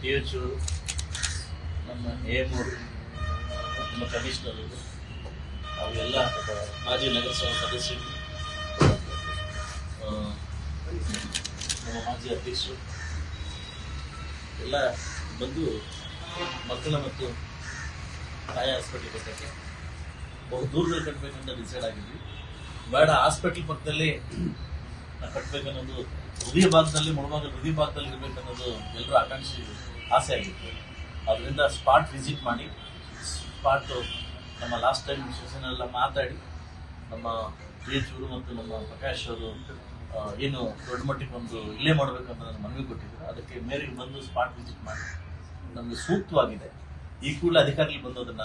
D H ನಮ್ಮ M ನಮ್ಮ commissioner ಅವೆಲ್ಲ ಮಾಜಿ ನಗರಸಭಾ ಸದಸ್ಯರು ನಮ್ಮ ಮಾಜಿ ಅಧ್ಯಕ್ಷರು, ಎಲ್ಲ ಬಂದು ಮಕ್ಕಳ ಮತ್ತು ತಾಯಿ ಹಾಸ್ಪಿಟ್ಲ್ ಕಟ್ಟಕ್ಕೆ ಬಹು ದೂರದಲ್ಲಿ ಕಟ್ಟಬೇಕಂತ ಡಿಸೈಡ್ ಆಗಿದ್ವಿ. ಬೇಡ, ಹಾಸ್ಪಿಟ್ಲ್ ಪಕ್ಕದಲ್ಲಿ ಕಟ್ಟಬೇಕನ್ನೋದು ಹೃದಯ ಭಾಗದಲ್ಲಿ ಮುಳುವಾಗ ಹೃದಯ ಭಾಗದಲ್ಲಿ ಇರಬೇಕನ್ನೋದು ಎಲ್ಲರೂ ಆಕಾಂಕ್ಷಿ ಆಸೆ ಆಗಿತ್ತು. ಅದರಿಂದ ಸ್ಪಾಟ್ ವಿಸಿಟ್ ಮಾಡಿ, ಸ್ಪಾಟು ನಮ್ಮ ಲಾಸ್ಟ್ ಟೈಮ್ ಸೆಷನ್ನೆಲ್ಲ ಮಾತಾಡಿ, ನಮ್ಮ ಪಿ ಮತ್ತು ನಮ್ಮ ಪ್ರಕಾಶ್ ಅವರು ಏನು ದೊಡ್ಡ ಮಟ್ಟಿಗೆ ಒಂದು ಇಲ್ಲೇ ಮಾಡಬೇಕಂತ ನನ್ನ ಮನವಿ ಕೊಟ್ಟಿದ್ರು. ಅದಕ್ಕೆ ಮೇರಿಗೆ ಬಂದು ಸ್ಪಾಟ್ ವಿಸಿಟ್ ಮಾಡಿ. ನಮಗೆ ಸೂಕ್ತವಾಗಿದೆ. ಈ ಕೂಡಲೇ ಅಧಿಕಾರಿಗಳು ಬಂದು ಅದನ್ನ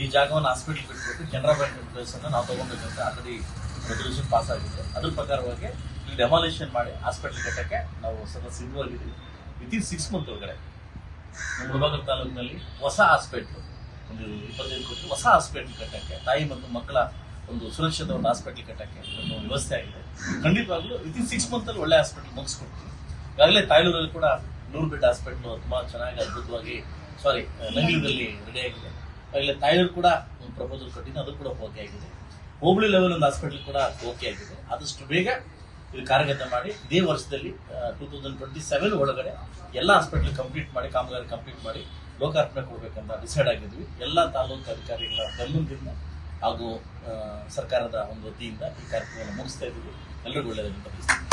ಈ ಜಾಗವನ್ನು ಹಾಸ್ಪಿಟಲ್ ಬಿಟ್ಬಿಟ್ಟು ಕೆನರಾ ಬ್ಯಾಂಕ್ ಪ್ಲೇಸ್ ಅನ್ನು ನಾವು ತಗೊಬೇಕಂತ ಆಲ್ರೆಡಿ ರೆಸಲ್ಯೂಷನ್ ಪಾಸ್ ಆಗಿದೆ. ಅದ್ರ ಪ್ರಕಾರವಾಗಿ ಇಲ್ಲಿ ಡೆಮಾಲಿಷನ್ ಮಾಡಿ ಹಾಸ್ಪಿಟಲ್ ಕಟ್ಟಕ್ಕೆ ನಾವು ಸದಾ ಸಿದ್ಧವಾಗಿದ್ದೀವಿ ವಿತಿನ್ ಸಿಕ್ಸ್ ಮಂತ್ ಒಳಗಡೆ ನಮ್ಮ ತಾಲೂಕಿನಲ್ಲಿ ಹೊಸ ಹಾಸ್ಪಿಟ್ಲು ಒಂದು ಇಪ್ಪತ್ತೈದು ಕೋಟಿ ಹೊಸ ಹಾಸ್ಪಿಟ್ಲ್ ಕಟ್ಟಕ್ಕೆ ತಾಯಿ ಮತ್ತು ಮಕ್ಕಳ ಒಂದು ಸುರಕ್ಷಿತ ಒಂದು ಹಾಸ್ಪಿಟ್ಲ್ ಕಟ್ಟಕ್ಕೆ ಒಂದು ವ್ಯವಸ್ಥೆ ಆಗಿದೆ. ಖಂಡಿತವಾಗ್ಲೂ ವಿತಿನ್ ಸಿಕ್ಸ್ ಮಂತ್ ಅಲ್ಲಿ ಒಳ್ಳೆ ಹಾಸ್ಪಿಟಲ್ ಮುಗಿಸ್ಕೊಡ್ತೀವಿ. ಈಗಾಗಲೇ ತಾಯ್ಲೂರಲ್ಲಿ ಕೂಡ ನೂರು ಬೆಡ್ ಹಾಸ್ಪಿಟ್ಲು ತುಂಬಾ ಚೆನ್ನಾಗಿ ಅದ್ಭುತವಾಗಿ ಸಾರಿ ನಂಗ್ಲೂರಲ್ಲಿ ರೆಡಿ ಆಗಿದೆ. ಈಗಾಗಲೇ ತಾಯ್ಲೂರು ಕೂಡ ಪ್ರಪೋಸಲ್ ಕೊಟ್ಟಿದ್ದು, ಅದು ಕೂಡ ಓಕೆ ಆಗಿದೆ. ಹೋಬಳಿ ಲೆವೆಲ್ ಒಂದು ಹಾಸ್ಪಿಟಲ್ ಕೂಡ ಓಕೆ ಆಗಿದೆ. ಆದಷ್ಟು ಬೇಗ ಇದು ಕಾರ್ಯಗತ ಮಾಡಿ, ಇದೇ ವರ್ಷದಲ್ಲಿ ಟೂ ತೌಸಂಡ್ ಟ್ವೆಂಟಿ ಸೆವೆನ್ ಒಳಗಡೆ ಎಲ್ಲ ಹಾಸ್ಪಿಟಲ್ ಕಂಪ್ಲೀಟ್ ಮಾಡಿ, ಕಾಮಗಾರಿ ಕಂಪ್ಲೀಟ್ ಮಾಡಿ, ಲೋಕಾರ್ಪಣೆ ಕೊಡಬೇಕಂತ ಡಿಸೈಡ್ ಆಗಿದ್ವಿ. ಎಲ್ಲ ತಾಲೂಕು ಅಧಿಕಾರಿಗಳ ಬೆಂಬಲದಿಂದ ಹಾಗೂ ಸರ್ಕಾರದ ಒಂದು ವತಿಯಿಂದ ಈ ಕಾರ್ಯಕ್ರಮವನ್ನು ಮುಗಿಸ್ತಾ ಇದ್ದೀವಿ. ಎಲ್ಲರಿಗೂ ಒಳ್ಳೆಯದಾಗಿ